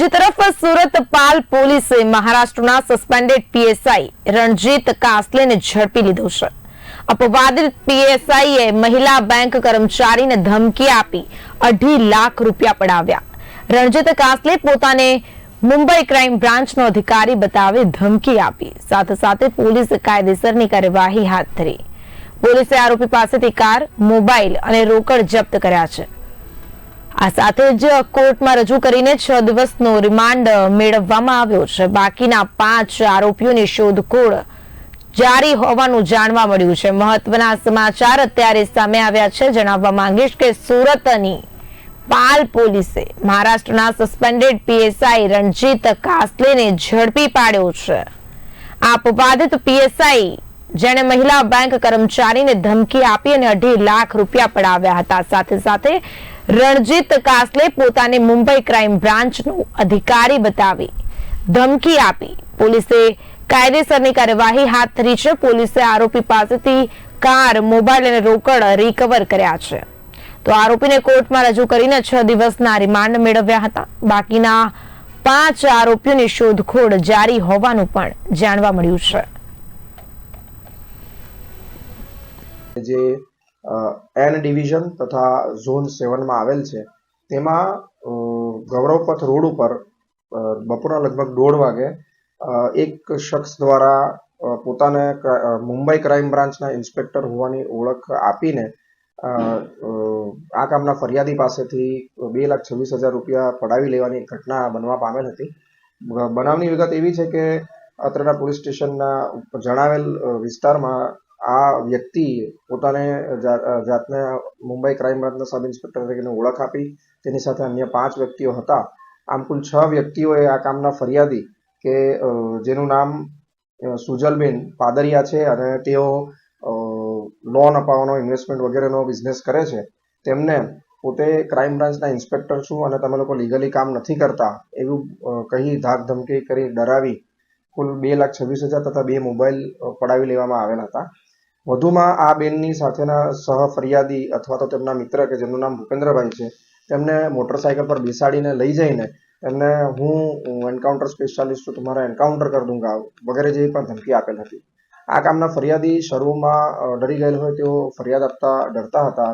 બીજી તરફ સુરત પાલ પોલીસે મહારાષ્ટ્રના સસ્પેન્ડેડ પીએસઆઈ રણજીત કાસલેને ઝડપી લીધો છે. અપવાદિત પીએસઆઈએ મહિલા બેંક કર્મચારીને ધમકી આપી અઢી લાખ રૂપિયા પડાવ્યા. રણજીત કાસલે પોતાને મુંબઈ ક્રાઇમ બ્રાન્ચનો અધિકારી બતાવી ધમકી આપી. સાથે સાથે પોલીસે કાયદેસરની કાર્યવાહી હાથ ધરી. પોલીસે આરોપી પાસેથી કાર, મોબાઈલ અને રોકડ જપ્ત કર્યા છે. આ સાથે જ કોર્ટમાં રજૂ કરીને છ દિવસનો રિમાન્ડ મેળવવામાં આવ્યો છે. બાકીના પાંચ આરોપીઓની શોધખોળ જારી હોવાનું જાણવા મળ્યું છે. મહત્વના સમાચાર અત્યારે સામે આવ્યા છે. જણાવવા માંગીશ કે સુરતની પાલ પોલીસે મહારાષ્ટ્રના સસ્પેન્ડેડ પીએસઆઈ રણજીત કાસલેને ઝડપી પાડ્યો છે. આ અપવાદિત પીએસઆઈ જેણે મહિલા બેંક કર્મચારીને ધમકી આપી અને અઢી લાખ રૂપિયા પડાવ્યા હતા. સાથે સાથે રણજીત કાસલે પોતાને મુંબઈ ક્રાઇમ બ્રાન્ચનો અધિકારી બતાવી ધમકી આપી. પોલીસે કાયદેસરની કાર્યવાહી હાથ ધરી છે. પોલીસે આરોપી પાસેથી કાર, મોબાઈલ અને રોકડ રિકવર કર્યા છે. તો આરોપીને કોર્ટમાં રજૂ કરીને છ દિવસના રિમાન્ડ મેળવ્યા હતા. બાકીના પાંચ આરોપીઓની શોધખોળ જારી હોવાનું પણ જાણવા મળ્યું છે. જે એન ડિવિઝન તથા ઝોન સેવનમાં આવેલ છે, તેમાં ગૌરવપથ રોડ ઉપર બપોરના લગભગ દોઢ વાગે એક શખ્સ દ્વારા પોતાને મુંબઈ ક્રાઇમ બ્રાન્ચના ઇન્સ્પેક્ટર હોવાની ઓળખ આપીને આ કામના ફરિયાદી પાસેથી બે લાખ છવ્વીસ હજાર રૂપિયા પડાવી લેવાની ઘટના બનવા પામેલ હતી. બનાવની વિગત એવી છે કે અત્રેના પોલીસ સ્ટેશનના જણાવેલ વિસ્તારમાં આ વ્યક્તિ પોતાને જાતને મુંબઈ ક્રાઇમ બ્રાન્ચના સબ ઇન્સ્પેક્ટર તરીકેની ઓળખ આપી. તેની સાથે અન્ય પાંચ વ્યક્તિઓ હતા. આમ કુલ છ વ્યક્તિઓએ આ કામના ફરિયાદી કે જેનું નામ સુજલબેન પાદરિયા છે અને તેઓ લોન અપાવવાનો, ઇન્વેસ્ટમેન્ટ વગેરેનો બિઝનેસ કરે છે. તેમને પોતે ક્રાઇમ બ્રાન્ચના ઇન્સ્પેક્ટર છું અને તમે લોકો લીગલી કામ નથી કરતા એવું કહી ધાક ધમકી કરી ડરાવી. કુલ બે લાખ છવ્વીસ હજાર તથા બે મોબાઈલ પડાવી લેવામાં આવેલા હતા. વધુમાં આ બેનની સાથેના સહ ફરિયાદી અથવા તો તેમના મિત્ર કે જેમનું નામ ભૂપેન્દ્રભાઈ છે, તેમને મોટરસાયકલ પર બેસાડીને લઈ જઈને એમને હું એન્કાઉન્ટર સ્પેશિયાલિસ્ટ છું તમારા એન્કાઉન્ટર કર દૂંગા વગેરે જેવી પણ ધમકી આપેલ હતી. આ કામના ફરિયાદી શરૂમાં ડરી ગયેલ હોય તેઓ ફરિયાદ આપતા ડરતા હતા.